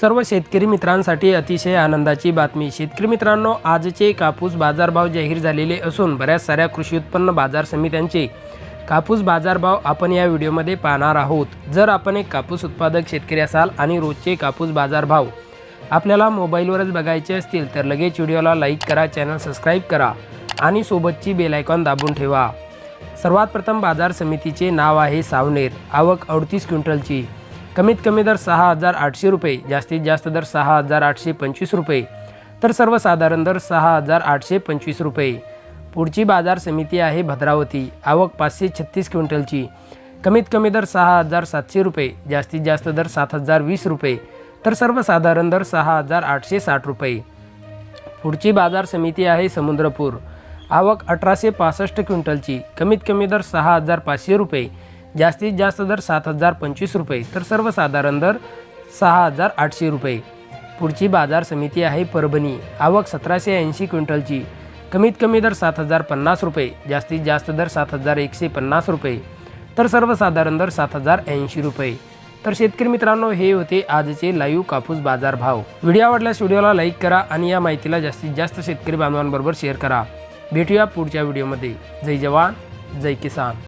सर्व शेतकरी मित्रांसाठी अतिशय आनंदाची बातमी. शेतकरी मित्रांनो आजचे कापूस बाजारभाव जाहीर झालेले असून बऱ्याच साऱ्या कृषी उत्पन्न बाजार समित्यांचे कापूस बाजारभाव आपण या व्हिडिओमध्ये पाहणार आहोत. जर आपण एक कापूस उत्पादक शेतकरी असाल आणि रोजचे कापूस बाजारभाव आपल्याला मोबाईलवरच बघायचे असतील तर लगेच व्हिडिओला लाईक करा चॅनल सबस्क्राईब करा आणि सोबतची बेलायकॉन दाबून ठेवा. सर्वात प्रथम बाजार समितीचे नाव आहे सावनेर. आवक अडतीस क्विंटलची. कमीत कमी दर सहा हजार आठशे रुपये जास्तीत जास्त दर सहा हजार आठशे पंचवीस रुपये. तर सर्वसाधारण दर सहा हजार आठशे पंचवीस रुपये. पुढची बाजार समिती आहे भद्रावती आवक पाचशे छत्तीस क्विंटलची. कमीत कमी दर सहा हजार सातशे रुपये जास्तीत जास्त दर सात हजार वीस रुपये. तर सर्वसाधारण दर सहा हजार आठशे साठ रुपये. पुढची बाजार समिती आहे समुद्रपूर आवक अठराशे पासष्ट क्विंटलची. कमीत कमी दर सहा हजार पाचशे रुपये. जास्तीत जास्त दर सात हजार पंचवीस रुपये. तर सर्वसाधारण दर सहा हजार आठशे रुपये. पुढची बाजार समिती आहे परभणी. आवक सतराशे ऐंशी क्विंटलची. कमीत कमी दर सात हजार पन्नास रुपये. जास्तीत जास्त दर सात हजार एकशे पन्नास रुपये. तर सर्वसाधारण दर सात हजार ऐंशी रुपये. तर शेतकरी मित्रांनो हे होते आजचे लाईव्ह कापूस बाजार भाव. व्हिडिओ आवडल्यास व्हिडिओला लाईक करा आणि या माहितीला जास्तीत जास्त शेतकरी बांधवांबरोबर शेअर करा. भेटूया पुढच्या व्हिडिओमध्ये. जय जवान जय किसान.